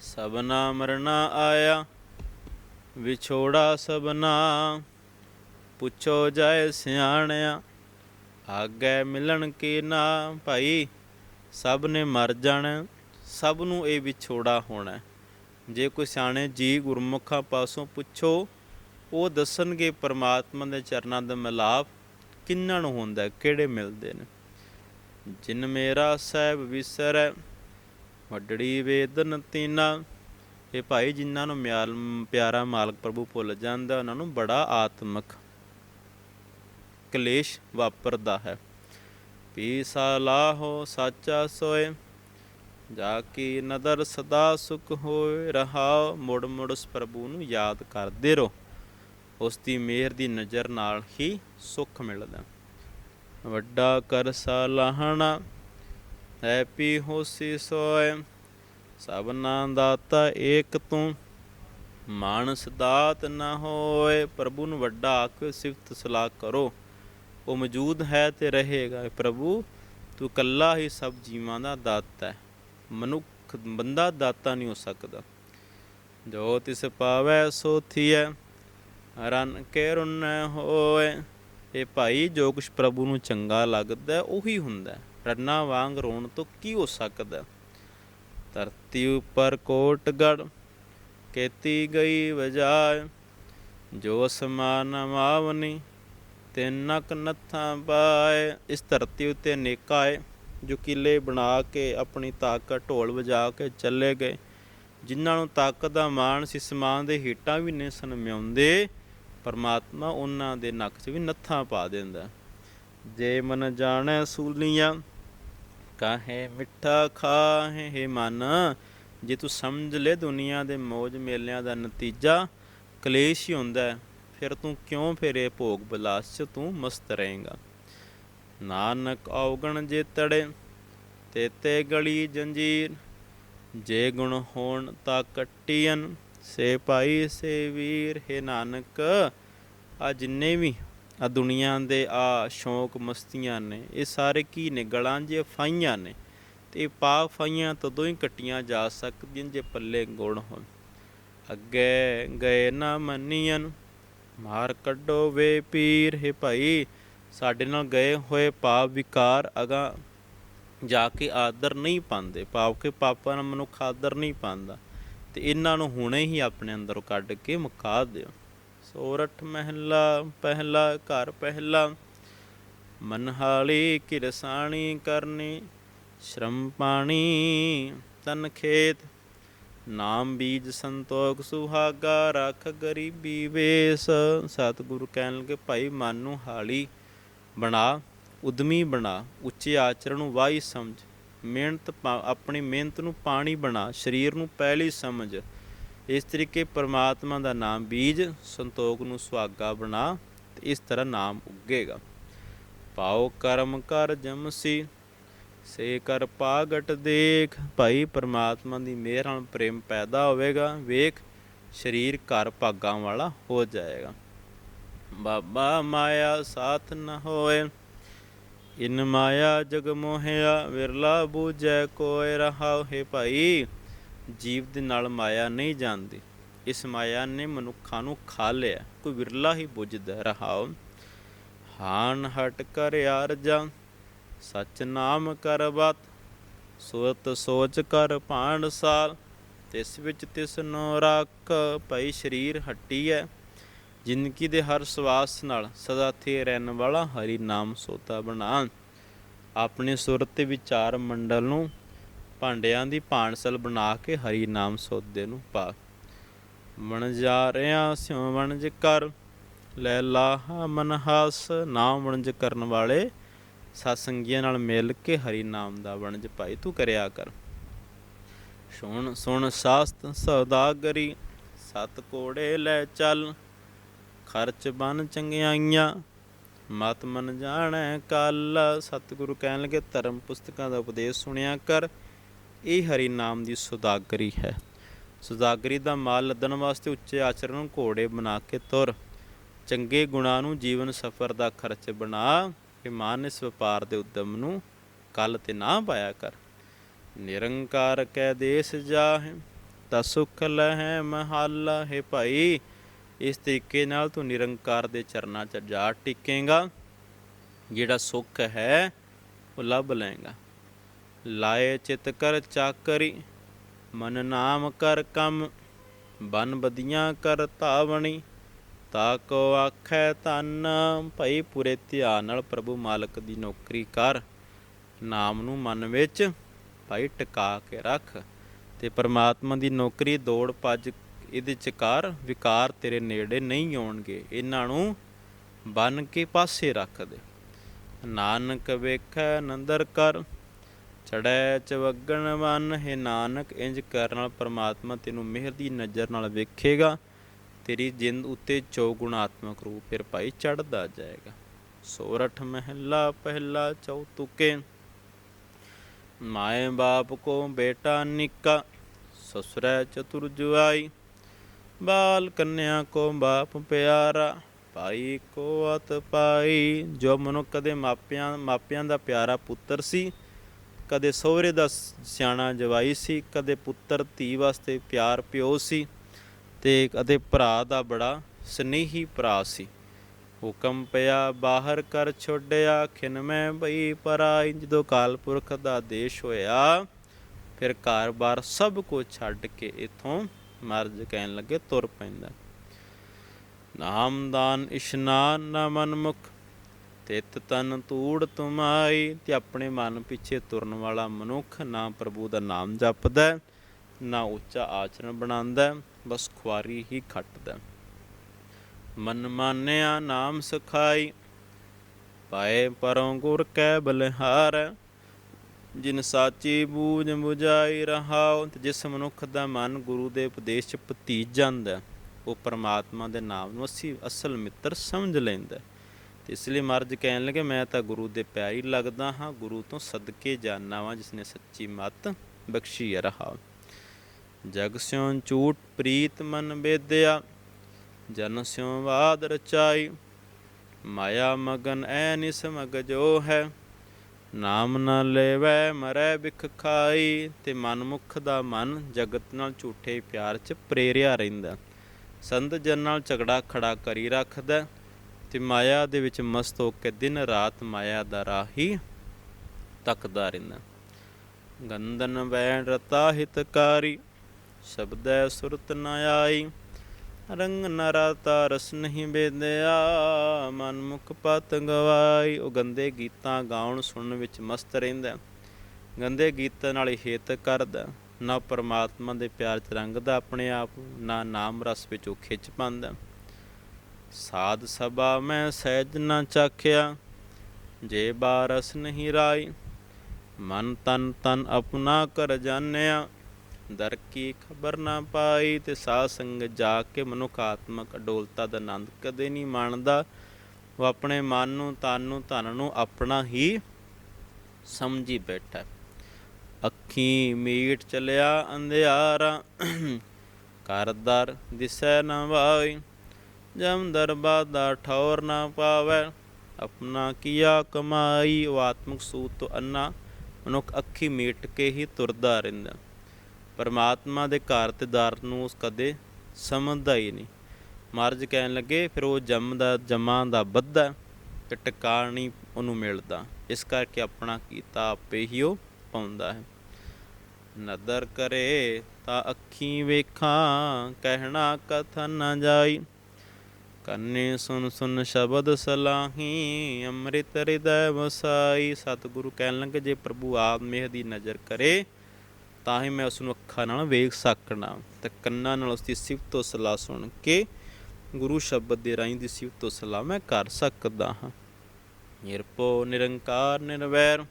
ਸਬਨਾ ਮਰਨਾ ਆਇਆ, ਵਿਛੋੜਾ ਸਭਨਾ। ਪੁੱਛੋ ਜਾਏ ਸਿਆਣਿਆ, ਆਗੇ ਮਿਲਣ ਕੀ ਨਾ ਭਾਈ। ਸਭ ਨੇ ਮਰ ਜਾਣਾ, ਸਭ ਨੂੰ ਇਹ ਵਿਛੋੜਾ ਹੋਣਾ। ਜੇ ਕੋਈ ਸਿਆਣੇ ਜੀ ਗੁਰਮੁਖਾਂ ਪਾਸੋਂ ਪੁੱਛੋ, ਉਹ ਦੱਸਣਗੇ ਪਰਮਾਤਮਾ ਦੇ ਚਰਨਾਂ ਦਾ ਮਿਲਾਪ ਕਿੰਨਾਂ ਨੂੰ ਹੁੰਦਾ, ਕਿਹੜੇ ਮਿਲਦੇ ਨੇ। ਜਿਨ ਮੇਰਾ ਸਹਿਬ ਵਿਸਰੈ ਵੱਡੜੀ ਵੇਦਨ ਤੀਨਾ। ਇਹ ਭਾਈ ਜਿਨ੍ਹਾਂ ਨੂੰ ਮਿਆਲ ਪਿਆਰਾ ਮਾਲਕ ਪ੍ਰਭੂ ਭੁੱਲ ਜਾਂਦਾ, ਉਹਨਾਂ ਨੂੰ ਬੜਾ ਆਤਮਕ ਕਲੇਸ਼ ਵਾਪਰਦਾ ਹੈ। ਪੀ ਸਲਾਹੋ ਸਾਚਾ ਸੋਏ, ਜਾ ਕੀ ਨਦਰ ਸਦਾ ਸੁਖ ਹੋਏ ਰਹਾ ਮੁੜ ਮੁੜ ਉਸ ਪ੍ਰਭੂ ਨੂੰ ਯਾਦ ਕਰਦੇ ਰਹੋ। ਉਸ ਦੀ ਮਿਹਰ ਦੀ ਨਜ਼ਰ ਨਾਲ ਹੀ ਸੁਖ ਮਿਲਦਾ। ਵੱਡਾ ਕਰ ਸਲਾਹਣਾ ਹੈਪੀ ਹੋਸੀ ਸੋਏ, ਸਭਨਾ ਦਾਤਾ ਏਕ ਤੂੰ। ਮਾਨਸ ਦਾਤ ਨਾ ਹੋਏ, ਪ੍ਰਭੂ ਨੂੰ ਵੱਡਾ ਆਖ, ਸਿਫਤ ਸਲਾਹ ਕਰੋ। ਉਹ ਮੌਜੂਦ ਹੈ ਤੇ ਰਹੇਗਾ। ਪ੍ਰਭੂ, ਤੂੰ ਕੱਲਾ ਹੀ ਸਭ ਜੀਵਾਂ ਦਾ ਦਾਤਾ ਹੈ। ਮਨੁੱਖ ਬੰਦਾ ਦਾਤਾ ਨਹੀਂ ਹੋ ਸਕਦਾ। ਜੋ ਤਿਸ ਪਾਵੈ, ਸੋ ਥੀਐ। ਰਨ ਕੇ ਰੁਨ ਹੋਏ। ਇਹ ਭਾਈ ਜੋ ਕੁਛ ਪ੍ਰਭੂ ਨੂੰ ਚੰਗਾ ਲੱਗਦਾ, ਉਹੀ ਹੁੰਦਾ ਰੰਨਾ ਵਾਂਗ ਰੋਣ ਤੋਂ ਕੀ ਹੋ ਸਕਦਾ? ਧਰਤੀ ਉੱਪਰ ਕੋਟਗੜ ਕੀਤੀ ਗਈ ਵਜਾਏ ਜੋ ਅਸਮਾਨ ਮਾਵਨੀ ਤੇ ਨਕ ਨੱਥਾਂ ਪਾਏ ਇਸ ਧਰਤੀ ਉੱਤੇ ਨੇਕਾ ਹੈ ਜੋ ਕਿਲੇ ਬਣਾ ਕੇ ਆਪਣੀ ਤਾਕਤ ਢੋਲ ਵਜਾ ਕੇ ਚੱਲੇ ਗਏ। ਜਿਨ੍ਹਾਂ ਨੂੰ ਤਾਕਤ ਦਾ ਮਾਣ ਸੀ ਸਮਾਨ ਦੇ ਹੀਟਾਂ ਵੀ ਨੇ ਸਨਮਿਆਉਂਦੇ ਪਰਮਾਤਮਾ ਉਹਨਾਂ ਦੇ ਨੱਕ 'ਚ ਵੀ ਨੱਥਾਂ ਪਾ ਦਿੰਦਾ। ਜੇ ਮਨ ਜਾਣੈ ਸੂਲੀਆਂ ਕਾਹੇ? ਮਿੱਠਾ ਖਾਹੇ ਹੈ ਮਨ। ਜੇ ਤੂੰ ਸਮਝ ਲੈ ਦੁਨੀਆ ਦੇ ਮੌਜ ਮੇਲਿਆਂ ਦਾ ਨਤੀਜਾ, ਕਲੇਸ਼ ਹੀ ਹੁੰਦਾ ਹੈ। ਫਿਰ ਤੂੰ ਕਿਉਂ ਫਿਰ ਭੋਗ ਬਿਲਾਸ 'ਚ? ਤੂੰ ਮਸਤ ਰਹੇਗਾ। ਨਾਨਕ ਔਗਣ ਜੇ ਤੜੇ, ਤੇ ਗਲੀ ਜੰਜੀਰ। ਜੇ ਗੁਣ ਹੋਣ ਤਾਂ ਕੱਟੀਆਂ ਸੇ ਭਾਈ ਸੇ ਵੀਰ ਹੈ ਨਾਨਕ, ਆ ਜਿੰਨੇ ਵੀ ਆ ਦੁਨੀਆ ਦੇ ਆ ਸ਼ੌਂਕ ਮਸਤੀਆਂ ਨੇ, ਇਹ ਸਾਰੇ ਕੀ ਨੇ? ਗਲਾਂ ਜੇ ਫਾਈਆਂ ਨੇ ਤੇ ਇਹ ਫਾਈਆਂ ਤਦੋਂ ਹੀ ਕੱਟੀਆਂ ਜਾ ਸਕਦੀਆਂ ਜੇ ਪੱਲੇ ਗੁਣ ਹੋਣ। ਅੱਗੇ ਗਏ ਨਾ ਮੰਨੀਆਂ ਮਾਰ ਕੱਢੋ ਵੇ ਪੀਰ, ਹੈ ਭਾਈ, ਸਾਡੇ ਨਾਲ ਗਏ ਹੋਏ ਪਾਪ ਵਿਕਾਰ ਅਗਾ ਜਾ ਕੇ ਆਦਰ ਨਹੀਂ ਪਾਉਂਦੇ। ਪਾਪ ਕੇ ਪਾਪਾਂ ਨਾਲ ਮਨੁੱਖ ਆਦਰ ਨਹੀਂ ਪਾਉਂਦਾ। ਤੇ ਇਹਨਾਂ ਨੂੰ ਹੁਣੇ ਹੀ ਆਪਣੇ ਅੰਦਰੋਂ ਕੱਢ ਕੇ ਮੁਕਾ ਦਿਓ। ਸੋਰਠ ਮਹਿਲਾ, ਪਹਿਲਾ ਘਰ ਪਹਿਲਾ। ਮਨਹਾਲੀ ਕਿਰਸਾਣੀ ਕਰਨੀ, ਸ਼ਰਮ ਪਾਣੀ ਤਨ ਖੇਤ। ਨਾਮ ਬੀਜ ਸੰਤੋਖ ਸੁਹਾਗਾ, ਰੱਖ ਗਰੀਬੀ ਵੇਸ। ਸਤਿਗੁਰੂ ਕਹਿਣ ਲੱਗੇ, ਭਾਈ ਮਨ ਨੂੰ ਹਾਲੀ ਬਣਾ, ਉਦਮੀ ਬਣਾ, ਉੱਚੇ ਆਚਰਣ ਨੂੰ ਵਾਈ ਸਮਝ। ਮਿਹਨਤ ਆਪਣੀ ਮਿਹਨਤ ਨੂੰ ਪਾਣੀ ਬਣਾ, ਸਰੀਰ ਨੂੰ ਪਹਿਲੀ ਸਮਝ। ਇਸ ਤਰੀਕੇ ਪਰਮਾਤਮਾ ਦਾ ਨਾਮ ਬੀਜ, ਸੰਤੋਖ ਨੂੰ ਸੁਹਾਗਾ ਬਣਾ ਤੇ ਇਸ ਤਰ੍ਹਾਂ ਨਾਮ ਉੱਗੇਗਾ। ਪਾਓ ਕਰਮ ਕਰ ਜਮਸੀ ਸੇ ਕਰ ਪਾਗਟ ਦੇਖ। ਭਾਈ ਪਰਮਾਤਮਾ ਦੀ ਮਿਹਰ ਨਾਲ ਪ੍ਰੇਮ ਪੈਦਾ ਹੋਵੇਗਾ, ਵੇਖ, ਸਰੀਰ ਘਰ ਭਾਗਾਂ ਵਾਲਾ ਹੋ ਜਾਏਗਾ। ਬਾਬਾ ਮਾਇਆ ਸਾਥ ਨ ਹੋਏ, ਇਨ ਮਾਇਆ ਜਗ ਮੋਹਿਆ, ਵਿਰਲਾ ਬੂਝੈ ਕੋਇ ਰਹਾਉ ਹੈ ਭਾਈ। ਜੀਵ ਦੇ ਨਾਲ ਮਾਇਆ ਨਹੀਂ ਜਾਂਦੀ ਇਸ ਮਾਇਆ ਨੇ ਮਨੁੱਖਾਂ ਨੂੰ ਖਾ ਲਿਆ। ਕੋਈ ਵਿਰਲਾ ਹੀ ਬੁੱਝਦਾ ਰਹਾਉ। ਹਾਨ ਹਟ ਕਰ ਯਾਰ ਜਾ। ਸਚ ਨਾਮ ਕਰ ਬਤ। ਸੋਤ ਸੋਚ ਕਰ ਭਾਂਡ ਸਾਲ। ਤਿਸ ਵਿੱਚ ਤਿਸ ਨੋ ਰੱਖ ਭਈ ਸਰੀਰ ਹੱਟੀ ਹੈ ਜ਼ਿੰਦਗੀ ਦੇ ਹਰ ਸਵਾਸ ਨਾਲ ਸਦਾ ਥੇ ਰਹਿਣ ਵਾਲਾ ਹਰੀ ਨਾਮ ਸੋਤਾ ਬਣਾ ਆਪਣੇ ਸੁਰਤ ਵਿਚਾਰ ਮੰਡਲ ਨੂੰ ਭਾਂਡਿਆਂ ਦੀ ਭਾਂਡਸਲ ਬਣਾ ਕੇ ਹਰੀ ਨਾਮ ਸੋਦੇ ਨੂੰ ਪਾ। ਮਣ ਜਾ ਰਿਆ ਸਿਉ ਵਣਜ ਕਰ, ਲੈ ਲਾਹਾ ਮਨ ਹਾਸ ਨਾਮ ਵਣਜ ਕਰਨ ਵਾਲੇ। ਸਤਸੰਗੀਆਂ ਨਾਲ ਮਿਲ ਕੇ ਹਰੀ ਨਾਮ ਦਾ ਵਣਜ ਪਾਈ ਤੂੰ ਕਰਿਆ ਕਰ। ਸੁਣ ਸੁਣ ਸਾਸਤ ਸੌਦਾਗਰੀ ਸਤ ਕੋੜੇ ਲੈ ਚੱਲ। ਖਰਚ ਬਨ ਚੰਗਿਆਈਆਂ, ਮਤ ਮਨ ਜਾਣੈ ਕੱਲ। ਸਤਿਗੁਰੂ ਕਹਿਣ ਲੱਗੇ ਧਰਮ ਪੁਸਤਕਾਂ ਦਾ ਉਪਦੇਸ਼ ਸੁਣਿਆ ਕਰ। ਇਹ ਹਰੀ ਨਾਮ ਦੀ ਸੁਦਾਗਰੀ ਹੈ। ਸੁਦਾਗਰੀ ਦਾ ਮਾਲ ਲੱਦਣ ਵਾਸਤੇ ਉੱਚੇ ਆਚਰਣ ਨੂੰ ਘੋੜੇ ਬਣਾ ਕੇ ਤੁਰ। ਚੰਗੇ ਗੁਣਾਂ ਨੂੰ ਜੀਵਨ ਸਫਰ ਦਾ ਖਰਚ ਬਣਾ ਕਿ ਇਸ ਵਪਾਰ ਦੇ ਉਦਮ ਨੂੰ ਕੱਲ ਤੇ ਨਾ ਪਾਇਆ ਕਰ। ਨਿਰੰਕਾਰ ਕੈ ਦੇਸ ਜਾਹੇ, ਤਾ ਸੁਖ ਲਹਿ ਮਹੱਲਾ ਹੈ ਭਾਈ। ਇਸ ਤਰੀਕੇ ਨਾਲ ਤੂੰ ਨਿਰੰਕਾਰ ਦੇ ਚਰਨਾਂ 'ਚ ਜਾ ਟਿਕੇਗਾ। ਜਿਹੜਾ ਸੁੱਖ ਹੈ, ਉਹ ਲੱਭ ਲਏਗਾ। ਲਾਏ ਚਿਤ ਕਰ ਚਾਕਰੀ, ਮਨ ਨਾਮ ਕਰ ਕੰਮ, ਬਨ ਬਦੀਆਂ ਕਰ ਧਾਵਣੀ, ਤਾ ਕੋ ਆਖੈ ਤਨ ਭਈ ਪੂਰੇ ਧਿਆਨ ਨਾਲ ਪ੍ਰਭੂ ਮਾਲਕ ਦੀ ਨੌਕਰੀ ਕਰ, ਨਾਮ ਨੂੰ ਮਨ ਵਿੱਚ ਭਾਈ ਟਿਕਾ ਕੇ ਰੱਖ, ਤੇ ਪਰਮਾਤਮਾ ਦੀ ਨੌਕਰੀ ਦੌੜ ਭੱਜ ਇਹਦੇ ਚਕਾਰ ਵਿਕਾਰ ਤੇਰੇ ਨੇੜੇ ਨਹੀਂ ਆਉਣਗੇ, ਇਹਨਾਂ ਨੂੰ ਬੰਨ ਕੇ ਪਾਸੇ ਰੱਖ ਦੇ। ਨਾਨਕ ਵੇਖੈ ਨੰਦਰ ਕਰ ਚੜੈ ਚਵਗਣ ਵਨ ਹੈ ਨਾਨਕ, ਇੰਜ ਕਰਨ ਨਾਲ ਪਰਮਾਤਮਾ ਤੈਨੂੰ ਮਿਹਰ ਦੀ ਨਜ਼ਰ ਨਾਲ ਵੇਖੇਗਾ। ਤੇਰੀ ਜਿੰਦ ਉੱਤੇ ਚੌਗੁਣਾਤਮਕ ਰੂਪ ਫਿਰ ਭਾਈ ਚੜਦਾ ਜਾਏਗਾ। ਸੋਰਠ ਮਹਿਲਾ ਪਹਿਲਾ ਚੌਤੁਕੇ, ਮਾਏ ਬਾਪ ਕੋ ਬੇਟਾ ਨਿੱਕਾ, ਸਸੁਰੈ ਚਤੁਰ ਜੁਆਈ। ਬਾਲ ਕੰਨਿਆ ਕੋ ਬਾਪ ਪਿਆਰਾ, ਭਾਈ ਕੋ ਅਤ ਪਾਈ ਜੋ ਮਨੁ ਕਦੇ ਮਾਪਿਆਂ ਮਾਪਿਆਂ ਦਾ ਪਿਆਰਾ ਪੁੱਤਰ ਸੀ ਕਦੇ ਸਹੁਰੇ ਦਾ ਸਿਆਣਾ ਜਵਾਈ ਸੀ, ਕਦੇ ਪੁੱਤਰ ਧੀ ਵਾਸਤੇ ਪਿਆਰ ਪਿਓ ਸੀ ਤੇ ਕਦੇ ਭਰਾ ਦਾ ਬੜਾ ਸਨੇਹੀ ਭਰਾ ਸੀ। ਹੁਕਮ ਪਿਆ ਬਾਹਰ ਕਰ ਛੋੜਿਆ ਖਿਨ ਮੈਂ ਬਈ ਪਰਾਈ ਜਦੋਂ ਕਾਲ ਪੁਰਖ ਦਾ ਦੇਸ਼ ਹੋਇਆ। ਫਿਰ ਘਰ-ਬਾਰ ਸਭ ਕੁਝ ਛੱਡ ਕੇ ਇਥੋਂ ਮਰਜ ਕਹਿਣ ਲੱਗੇ, ਤੁਰ ਪੈਂਦਾ। ਨਾਮਦਾਨ ਇਸ਼ਨਾਨ ਨਾ ਮਨਮੁਖ ਤਿਤ ਤਨ ਤੂੜ ਤੁਮਾਈ, ਤੇ ਆਪਣੇ ਮਨ ਪਿੱਛੇ ਤੁਰਨ ਵਾਲਾ ਮਨੁੱਖ ਨਾ ਪ੍ਰਭੂ ਦਾ ਨਾਮ ਜਪਦਾ, ਨਾ ਉੱਚਾ ਆਚਰਣ ਬਣਾਉਂਦਾ, ਬਸ ਖੁਆਰੀ ਹੀ ਖੱਟਦਾ। ਮਨ ਮਾਨਿਆ ਨਾਮ ਸਖਾਈ, ਪਾਏ ਪਰੋਂ ਗੁਰ ਕੈ ਬਲਿਹਾਰ। ਜਿਨ ਸਾਚੀ ਬੂਝ 부ਝਾਈ ਰਹਾਉ ਜਿਸ ਮਨੁੱਖ ਦਾ ਮਨ ਗੁਰੂ ਦੇ ਉਪਦੇਸ਼ ਚ ਪਤੀਜ ਜਾਂਦਾ, ਉਹ ਪਰਮਾਤਮਾ ਦੇ ਨਾਮ ਨੂੰ ਅਸੀਂ ਅਸਲ ਮਿੱਤਰ ਸਮਝ ਲੈਂਦਾ। ਇਸ ਲਈ ਮਹਾਰਾਜ ਕਹਿਣ ਲੱਗੇ, ਮੈਂ ਤਾਂ ਗੁਰੂ ਦੇ ਪਿਆਰੀ ਲੱਗਦਾ ਹਾਂ, ਗੁਰੂ ਤੋਂ ਸਦਕੇ ਜਾਣਾ ਵਾਂ ਜਿਸ ਨੇ ਸੱਚੀ ਮਤ ਬਖਸ਼ੀ ਰਹਾ। ਜਗ ਸਿਉ ਝੂਠ ਪ੍ਰੀਤ ਮਨ ਬੇਦਿਆ ਜਨ ਸਿਉ ਬਾਦ ਰਚਾਈ। ਮਾਇਆ ਮਗਨ ਐ ਨਿਸ ਜੋ ਹੈ, ਨਾਮ ਨਾ ਲੈਵੈ ਮਰੈ ਬਿਖ ਖਾਈ। ਤੇ ਮਨਮੁਖ ਦਾ ਮਨ ਜਗਤ ਨਾਲ ਝੂਠੇ ਪਿਆਰ ਚ ਪ੍ਰੇਰਿਆ ਰਹਿੰਦਾ। ਸੰਤ ਜਨ ਨਾਲ ਝਗੜਾ ਖੜਾ ਕਰੀ ਰੱਖਦਾ। ਤੇ ਮਾਇਆ ਦੇ ਵਿੱਚ ਮਸਤ ਹੋ ਕੇ ਦਿਨ ਰਾਤ ਮਾਇਆ ਦਾ ਰਾਹੀ ਤੱਕਦਾ ਰਹਿੰਦਾ। ਗੰਦਨ ਬੈਣ ਰਤਾ ਹਿਤਕਾਰੀ, ਸ਼ਬਦੈ ਸੁਰਤ ਨ ਆਈ। ਰੰਗ ਨ ਰਸ ਨਹੀਂ ਬੇਦਿਆ, ਮਨ ਮੁਖ ਪਤ ਗਵਾਈ। ਉਹ ਗੰਦੇ ਗੀਤਾਂ ਗਾਉਣ ਸੁਣਨ ਵਿੱਚ ਮਸਤ ਰਹਿੰਦਾ। ਗੰਦੇ ਗੀਤਾਂ ਨਾਲ ਹੀ ਹਿਤ ਕਰਦਾ। ਨਾ ਪਰਮਾਤਮਾ ਦੇ ਪਿਆਰ ਚ ਰੰਗਦਾ ਆਪਣੇ ਆਪ, ਨਾ ਨਾਮ ਰਸ ਵਿੱਚ ਉਹ ਖਿੱਚ ਪਾਉਂਦਾ। ਸਾਧ ਸਭਾ ਮੈਂ ਸਹਿਜ ਨਾ ਚਾਖਿਆ, ਜੇ ਬਾਰਸ ਨਹੀਂ ਰਾਈ, ਮਨ ਤਨ ਤਨ ਆਪਣਾ ਕਰ ਜਾਣਿਆ। ਦਰ ਕੀ ਖਬਰ ਨਾ ਪਾਈ ਤੇ ਸਾਧ ਸੰਗ ਜਾ ਕੇ ਮਨੁੱਖ ਆਤਮਕ ਅਡੋਲਤਾ ਦਾ ਆਨੰਦ ਕਦੇ ਨਹੀਂ ਮਾਣਦਾ। ਉਹ ਆਪਣੇ ਮਨ ਨੂੰ, ਤਨ ਨੂੰ, ਧਨ ਨੂੰ ਆਪਣਾ ਹੀ ਸਮਝੀ ਬੈਠਾ। ਅੱਖੀ ਮੀਟ ਚਲਿਆ ਅੰਧਿਆਰਾ ਕਰਦਰ ਦਿਸੈ ਨਾ ਵਾਈ। ਜਮ ਦਰਬਾ ਦਾ ਠੌਰ ਨਾ ਪਾਵੈ, ਆਪਣਾ ਕੀਆ ਕਮਾਈ, ਉਹ ਆਤਮਿਕ ਸੂਤ ਤੋਂ ਅੰਨਾ ਮਨੁੱਖ ਅੱਖੀ ਮੀਟ ਕੇ ਹੀ ਤੁਰਦਾ ਰਹਿੰਦਾ। ਪਰਮਾਤਮਾ ਦੇ ਘਰ ਤੇ ਦਰ ਨੂੰ ਉਸ ਕਦੇ ਸਮਝਦਾ ਹੀ ਨਹੀਂ। ਮਹਾਰਾਜ ਕਹਿਣ ਲੱਗੇ, ਫਿਰ ਉਹ ਜੰਮਦਾ ਜਮਾਂ ਦਾ ਬੱਧਾ ਤੇ ਟਿਕਾਣੀ ਉਹਨੂੰ ਮਿਲਦਾ। ਇਸ ਕਰਕੇ ਆਪਣਾ ਕੀਤਾ ਆਪੇ ਹੀ ਉਹ ਪਾਉਂਦਾ ਹੈ। ਨਦਰ ਕਰੇ ਤਾਂ ਅੱਖੀ ਵੇਖਾਂ, ਕਹਿਣਾ ਕਥਨ ਨਾ ਜਾਈ। ਕੰਨੇ ਸੁਨ ਸੁਨ ਸ਼ਬਦ ਸਲਾਹੀ, ਅੰਮ੍ਰਿਤ ਹਿਰਦੈ ਵਸਾਈ। ਸਤਿਗੁਰੂ ਕਹਿਣ ਲੱਗੇ, ਜੇ ਪ੍ਰਭੂ ਆਪ ਮੇਹ ਦੀ ਨਜ਼ਰ ਕਰੇ ਤਾਂ ਹੀ ਮੈਂ ਉਸ ਨੂੰ ਅੱਖਾਂ ਨਾਲ ਵੇਖ ਸਕਣਾ। ਤੇ ਕੰਨਾਂ ਨਾਲ ਉਸ ਦੀ ਸਿਫਤ ਤੋਂ ਸਲਾਹ ਸੁਣ ਕੇ ਗੁਰੂ ਸ਼ਬਦ ਦੇ ਰਾਹੀਂ ਦੀ ਸਿਫਤ ਤੋਂ ਸਲਾਹ ਮੈਂ ਕਰ ਸਕਦਾ ਹਾਂ। ਨਿਰਭਉ, ਨਿਰੰਕਾਰ, ਨਿਰਵੈਰ,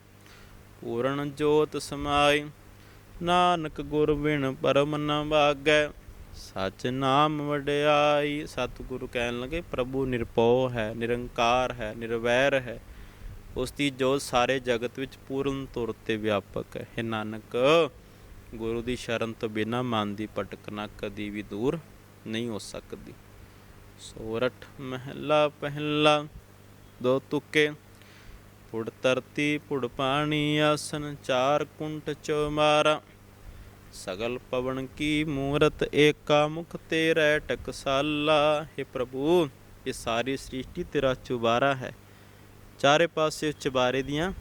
ਪੂਰਨ ਜੋਤ ਸਮਾਈ। ਨਾਨਕ ਗੁਰ ਬਿਨ ਪਰਮ ਨ ਭਾਗੈ ਸਚ ਨਾਮ ਵਡਿਆਈ, ਸਤਿਗੁਰੂ ਕਹਿਣ ਲੱਗੇ, ਪ੍ਰਭੂ ਨਿਰਭਉ ਹੈ, ਨਿਰੰਕਾਰ ਹੈ, ਨਿਰਵੈਰ ਹੈ। ਉਸ ਦੀ ਜੋਤ ਸਾਰੇ ਜਗਤ ਵਿੱਚ ਪੂਰਨ ਤੌਰ ਤੇ ਵਿਆਪਕ ਹੈ। ਇਹ ਨਾਨਕ, ਗੁਰੂ ਦੀ ਸ਼ਰਨ ਤੋਂ ਬਿਨਾਂ ਮਨ ਦੀ ਭਟਕਣਾ ਕਦੀ ਵੀ ਦੂਰ ਨਹੀਂ ਹੋ ਸਕਦੀ। ਸੋਰਠ ਮਹਿਲਾ ਪਹਿਲਾ, ਦੋ ਤੁਕੇ। ਪੁੜ ਧਰਤੀ, ਪੁੜ ਪਾਣੀ, ਆਸਨ, ਚਾਰ ਕੁੰਟ ਚਮਾਰਾ। ਸਗਲ ਪਵਨ ਕੀ ਮੂਰਤ ਏਕਾ ਮੁਖ ਤੇਰੇ ਟਕਸਾਲਾ। हे ਪ੍ਰਭੂ, ਇਹ ਸਾਰੀ ਸ੍ਰਿਸ਼ਟੀ ਤੇਰਾ ਚੁਬਾਰਾ ਹੈ। ਚਾਰੇ ਪਾਸੇ ਚੁਬਾਰੇ ਦੀਆਂ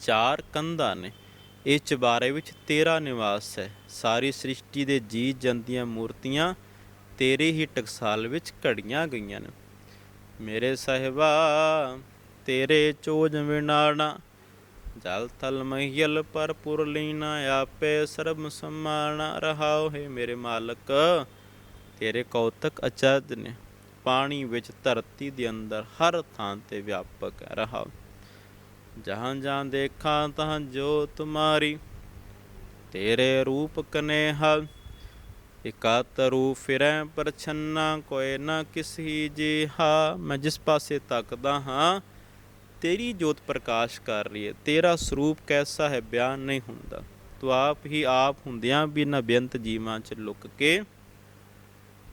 ਚਾਰ ਕੰਧਾਂ ਨੇ। ਇਹ ਚੁਬਾਰੇ ਵਿੱਚ ਤੇਰਾ ਨਿਵਾਸ ਹੈ। ਸਾਰੀ ਸ੍ਰਿਸ਼ਟੀ ਦੇ ਜੀ ਜੰਦੀਆਂ ਮੂਰਤੀਆਂ ਤੇਰੇ ਹੀ ਟਕਸਾਲ ਵਿੱਚ ਘੜੀਆਂ ਗਈਆਂ ਨੇ। ਮੇਰੇ ਸਾਹਿਬਾ, ਤੇਰੇ ਚੋਜ ਵਿਨਾਣਾ ਜਲ ਥਲ ਮਹੀਲ ਪਰ ਲੀਨਾ ਆਪੇ ਸਰਬ ਸਮਾਣਾ ਰਹਾਉ ਹੈ ਮੇਰੇ ਮਾਲਕ। ਤੇਰੇ ਕੌਤਕ ਅਚਰਜ ਨੇ ਪਾਣੀ ਵਿੱਚ ਧਰਤੀ ਦੇ ਅੰਦਰ ਹਰ ਥਾਂ ਤੇ ਵਿਆਪਕ ਰਹਾਉ। ਜਹਾਂ ਜਹਾਂ ਦੇਖਾਂ ਤਹਾਂ ਜੋ ਤੁਮਾਰੀ ਤੇਰੇ ਰੂਪ ਕਨੇਹਾ, ਇਕਾਤ ਰੂਪ ਫਿਰੈ ਪਰਛੰਨਾ ਕੋਏ ਨਾ ਜੀ ਜਿਹਾ। ਮੈਂ ਜਿਸ ਪਾਸੇ ਤੱਕਦਾ ਹਾਂ ਤੇਰੀ ਜੋਤ ਪ੍ਰਕਾਸ਼ ਕਰ ਰਹੀ ਹੈ। ਤੇਰਾ ਸਰੂਪ ਕੈਸਾ ਹੈ? ਬਿਆਨ ਨਹੀਂ ਹੁੰਦਾ। ਤੂੰ ਆਪ ਹੀ ਆਪ ਹੁੰਦਿਆਂ ਵੀ ਨਾ ਬੇਅੰਤ ਜੀਵਾਂ ਚ ਲੁਕ ਕੇ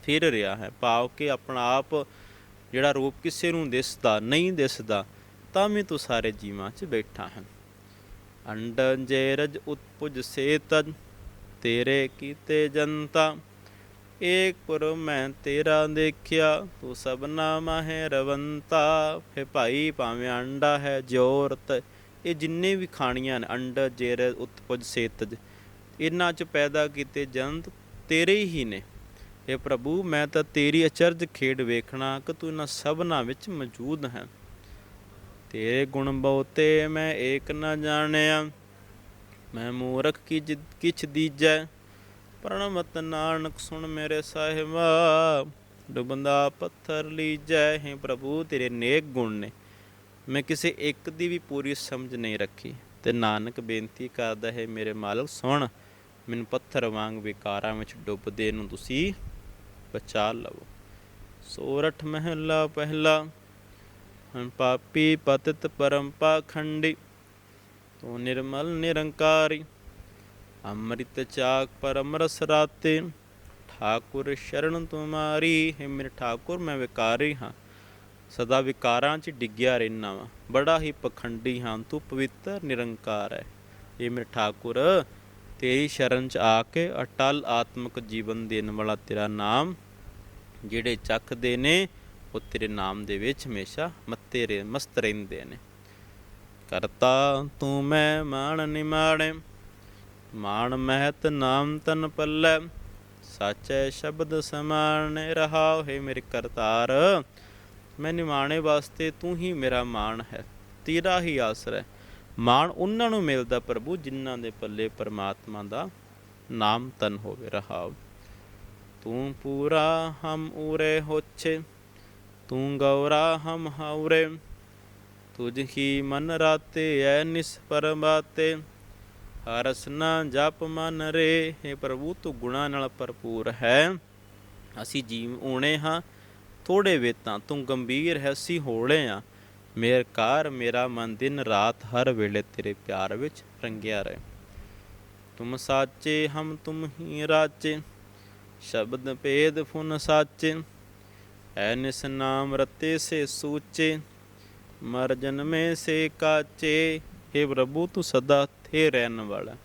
ਫਿਰ ਰਿਹਾ ਹੈ। ਭਾਵ ਕਿ ਆਪਣਾ ਆਪ ਜਿਹੜਾ ਰੂਪ ਕਿਸੇ ਨੂੰ ਦਿਸਦਾ, ਨਹੀਂ ਦਿਸਦਾ, ਤਾਂ ਵੀ ਤੂੰ ਸਾਰੇ ਜੀਵਾਂ 'ਚ ਬੈਠਾ ਹੈ। ਅੰਡਨ ਜੇਰਜ ਉਤਪੁਜ ਸੇ ਤਜ ਤੇਰੇ ਕੀਤੇ ਜਨਤਾ ਏਕ ਪੁਰ ਮੈਂ ਤੇਰਾ ਦੇਖਿਆ, ਤੂੰ ਸਭਨਾ ਮਾਹੇ ਰਵੰਤਾ। ਫੇ ਭਾਈ ਭਾਵੇਂ ਅੰਡਾ ਹੈ ਜੋਰਤ, ਇਹ ਜਿੰਨੇ ਵੀ ਖਾਣੀਆਂ ਨੇ, ਅੰਡ, ਜੇਰ, ਉਤਪੁਜ, ਸੇਤਜ, ਇਹਨਾਂ 'ਚ ਪੈਦਾ ਕੀਤੇ ਜੰਤ ਤੇਰੇ ਹੀ ਨੇ। ਇਹ ਪ੍ਰਭੂ, ਮੈਂ ਤਾਂ ਤੇਰੀ ਅਚਰਜ ਖੇਡ ਵੇਖਣਾ, ਕਿ ਤੂੰ ਇਹਨਾਂ ਸਭਨਾ ਵਿੱਚ ਮੌਜੂਦ ਹੈ। ਤੇਰੇ ਗੁਣ ਬਹੁਤੇ ਮੈਂ ਏਕ ਨਾ ਜਾਣਿਆ, ਮੈਂ ਮੂਰਖ ਕੀ ਜਿ- ਕਿਛ ਦੀਜੈ ਪ੍ਰਣਮਤ ਨਾਨਕ ਸੁਣ ਮੇਰੇ ਸਾਹਿਬਾ। ਡੁਬੰਦਾ ਪੱਥਰ ਲੀਜੈ ਹੈ ਪ੍ਰਭੂ, ਤੇਰੇ ਨੇਕ ਗੁਣ ਨੇ। ਮੈਂ ਕਿਸੇ ਇੱਕ ਦੀ ਵੀ ਪੂਰੀ ਸਮਝ ਨਹੀਂ ਰੱਖੀ। ਤੇ ਨਾਨਕ ਬੇਨਤੀ ਕਰਦਾ ਹੈ, ਮੇਰੇ ਮਾਲਕ ਸੁਣ, ਮੈਨੂੰ ਪੱਥਰ ਵਾਂਗ ਵਿਕਾਰਾਂ ਵਿੱਚ ਡੁੱਬਦੇ ਨੂੰ ਤੁਸੀਂ ਬਚਾ ਲਵੋ। ਸੋਰਠ ਮਹਿਲਾ ਪਹਿਲਾ ਹਮ ਪਾਪੀ ਪਤਿਤ ਪਰਮ ਪਾਖੰਡੀ, ਤੂੰ ਨਿਰਮਲ ਨਿਰੰਕਾਰੀ। ਅੰਮ੍ਰਿਤ ਚਾਕ ਪਰਮ ਰਸ ਰਾਤੇ। ਠਾਕੁਰ ਸ਼ਰਨ ਤੁਮਾਰੀ, ਹੈ ਮੇਰੇ ਠਾਕੁਰ, ਮੈਂ ਵਿਕਾਰੀ ਹਾਂ। ਸਦਾ ਵਿਕਾਰਾਂ 'ਚ ਡਿੱਗਿਆ ਰਹਿਣਾ ਵਾਂ। ਬੜਾ ਹੀ ਪਖੰਡੀ ਹਾਂ, ਤੂੰ ਪਵਿੱਤਰ ਨਿਰੰਕਾਰ ਹੈ। ਇਹ ਮੇਰੇ ਠਾਕੁਰ, ਤੇਰੀ ਸ਼ਰਨ 'ਚ ਆ ਕੇ ਅਟਲ ਆਤਮਿਕ ਜੀਵਨ ਦੇਣ ਵਾਲਾ ਤੇਰਾ ਨਾਮ, ਜਿਹੜੇ ਚੱਖਦੇ ਨੇ, ਉਹ ਤੇਰੇ ਨਾਮ ਦੇ ਵਿੱਚ ਹਮੇਸ਼ਾ ਮੱਤੇ ਰੇ ਮਸਤ ਰਹਿੰਦੇ ਨੇ। ਕਰਤਾ ਤੂੰ ਮੈਂ ਮਾਣ ਨਿਮਾਣੇ। ਮਾਣ ਮਹਿਤ ਨਾਮ ਤਨ ਪੱਲੇ, ਸਾਚੈ ਸ਼ਬਦ ਸਮਾਨ ਰਹਾਉ ਹੈ ਮੇਰੇ ਕਰਤਾਰ। ਮੈਂ ਨਿਮਾਣੇ ਵਾਸਤੇ ਤੂੰ ਹੀ ਮੇਰਾ ਮਾਣ ਹੈ, ਤੇਰਾ ਹੀ ਆਸਰਾ ਹੈ। ਮਾਣ ਉਹਨਾਂ ਨੂੰ ਮਿਲਦਾ ਪ੍ਰਭੂ ਜਿਨ੍ਹਾਂ ਦੇ ਪੱਲੇ ਪਰਮਾਤਮਾ ਦਾ ਨਾਮ ਤਨ ਹੋਵੇ ਰਹਾਉ। ਤੂੰ ਪੂਰਾ ਹਮ ਉਰੇ ਹੋਛੇ, ਤੂੰ ਗੌਰਾ ਹਮ ਹਾਉਰੇ। ਤੁਝ ਹੀ ਮਨ ਰਾਤੇ ਐ ਨਿਸਪਰ ਬਾਤੇ ਹਰਸਨਾ ਜਪ ਮਨ ਰੇ, ਹੈ ਪ੍ਰਭੂ, ਤੂੰ ਗੁਣਾ ਨਾਲ ਭਰਪੂਰ ਹੈ। ਅਸੀਂ ਜੀਵ ਓਣੇ ਹਾਂ ਥੋੜੇ ਵੇਤਾਂ ਤੂੰ ਗੰਭੀਰ ਹੈ, ਅਸੀਂ ਹੋਲੇ ਆ ਮੇਰ ਕਾਰ, ਮੇਰਾ ਮਨ ਦਿਨ ਰਾਤ ਹਰ ਵੇਲੇ ਤੇਰੇ ਪਿਆਰ ਵਿੱਚ ਰੰਗਿਆ ਰਹੇ। ਤੁਮ ਸਾਚੇ, ਹਮ ਤੁਮ ਹੀ ਰਾਚੇ, ਸ਼ਬਦ ਭੇਦ ਫੁਨ ਸਾਚੇ। ਐ ਨਿਸ ਨਾਮ ਰਤੇ ਸੇ ਸੂਚੇ, ਮਰ ਜਨਮੇ ਸੇ ਕਾਚੇ। हे ਪ੍ਰਭੂ, ਤੂੰ ਸਦਾ ਥੇ ਰਹਿਣ ਵਾਲਾ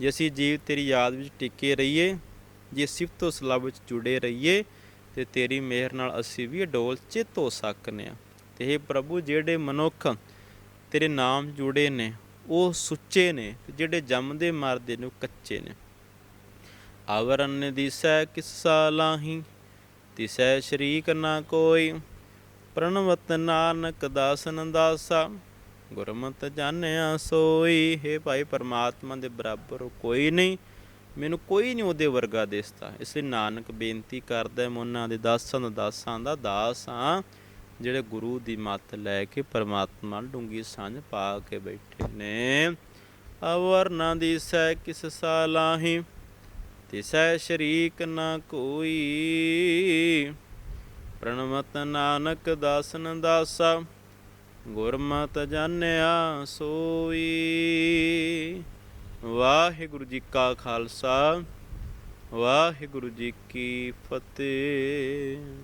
ਜੇ ਅਸੀਂ ਜੀਵ ਤੇਰੀ ਯਾਦ ਵਿੱਚ ਟਿਕੇ ਰਹੀਏ, ਜੇ ਸਿਫਤ ਤੋਂ ਸਲਾਹ ਵਿੱਚ ਜੁੜੇ ਰਹੀਏ, ਤੇ ਤੇਰੀ ਮਿਹਰ ਨਾਲ ਅਸੀਂ ਵੀ ਅਡੋਲ ਚਿੱਤ ਹੋ ਸਕਨੇ ਆ ਤੇ हे ਪ੍ਰਭੂ, ਜਿਹੜੇ ਮਨੁੱਖ ਤੇਰੇ ਨਾਮ ਜੁੜੇ ਨੇ, ਉਹ ਸੁੱਚੇ ਨੇ ਜਿਹੜੇ ਜੰਮਦੇ ਮਰਦੇ ਨੇ, ਉਹ ਕੱਚੇ ਨੇ। ਆਵਰਨ ਦਿਸੈ ਕਿਸ ਸਾਲਾਹੀ ਤਿਸੈ ਸ਼ਰੀਕ ਨਾ ਕੋਈ, ਪ੍ਰਣਵਤ ਨਾਨਕ ਦਾਸਨ ਦਾਸਾ ਗੁਰਮਤ ਜਾਣਿਆ ਸੋਈ, ਹੈ ਭਾਈ ਪਰਮਾਤਮਾ ਦੇ ਬਰਾਬਰ ਕੋਈ ਨਹੀਂ, ਮੈਨੂੰ ਕੋਈ ਨਹੀਂ ਉਹਦੇ ਵਰਗਾ ਦਿਸਦਾ। ਇਸ ਲਈ ਨਾਨਕ ਬੇਨਤੀ ਕਰਦਾ ਮੈਂ ਉਹਨਾਂ ਦੇ ਦਾਸਾਂ ਦਾ ਦਾਸਾਂ ਦਾ ਦਾਸ ਹਾਂ, ਜਿਹੜੇ ਗੁਰੂ ਦੀ ਮੱਤ ਲੈ ਕੇ ਪਰਮਾਤਮਾ ਨਾਲ ਡੂੰਗੀ ਸਾਂਝ ਪਾ ਕੇ ਬੈਠੇ ਨੇ। ਅਵਰ ਨਾ ਦਿਸੈ ਕਿਸ ਸਾਲਾਹੀ, ਤਿਸੈ ਸ਼ਰੀਕ ਨਾ ਕੋਈ। ਪ੍ਰਣਮਤ ਨਾਨਕ ਦਾਸਨ ਦਾਸਾ ਗੁਰਮਤਿ ਜਾਣਿਆ ਸੋਈ। ਵਾਹਿਗੁਰੂ ਜੀ ਕਾ ਖਾਲਸਾ ਵਾਹਿਗੁਰੂ ਜੀ ਕੀ ਫਤਿਹ।